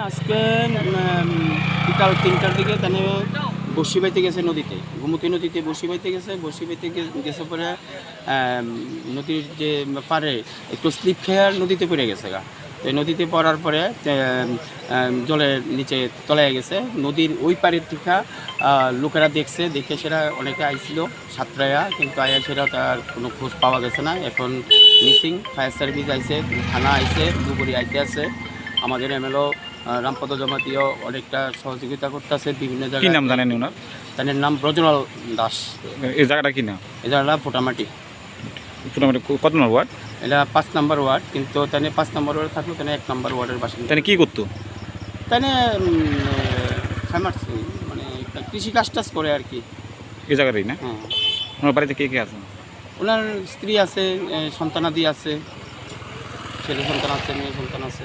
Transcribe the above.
আজকে উম, বিকাল তিনটার দিকে তাহলে বসি বাইতে গেছে নদীতে গোমতী নদীতে বসি বাইতে গেছে বসি বাইতে গেছে পরে নদীর যে পারে একটু স্লিপ খেয়ে নদীতে পড়ে গেছে গা। তো নদীতে পড়ার পরে জলের নিচে তলায় গেছে নদীর ওই পারের থেকে লোকেরা দেখছে দেখে সেটা অনেকে আইছিল সাতরায়া কিন্তু আয়া সেটা তার কোনো খোঁজ পাওয়া গেছে না এখন মিসিং ফায়ার সার্ভিস আইছে থানা আইছে দুপুরি আইতে আছে আমাদের এমএলও রামপদ জমাতিও অনেকটা সহযোগিতা করতেছে বিভিন্ন কি জায়গায় নাম জানেন ওনার তাদের নাম ব্রজলাল দাস। এই জায়গাটা কি নাম? হলো ভোটামাটি মোটামুটি কত নম্বর ওয়ার্ড? এটা পাঁচ নম্বর ওয়ার্ড কিন্তু তানে পাঁচ নম্বর ওয়ার্ড থাকল তানে এক নম্বর ওয়ার্ডের বাসিন্দা। তাহলে কি করতো? তানে ফেমাস মানে কৃষি কাজ টাজ করে আর কি। এই জায়গাটাই না? হ্যাঁ। ওনার বাড়িতে কে কে আছে? ওনার স্ত্রী আছে সন্তানাদি আছে ছেলে সন্তান আছে মেয়ে সন্তান আছে।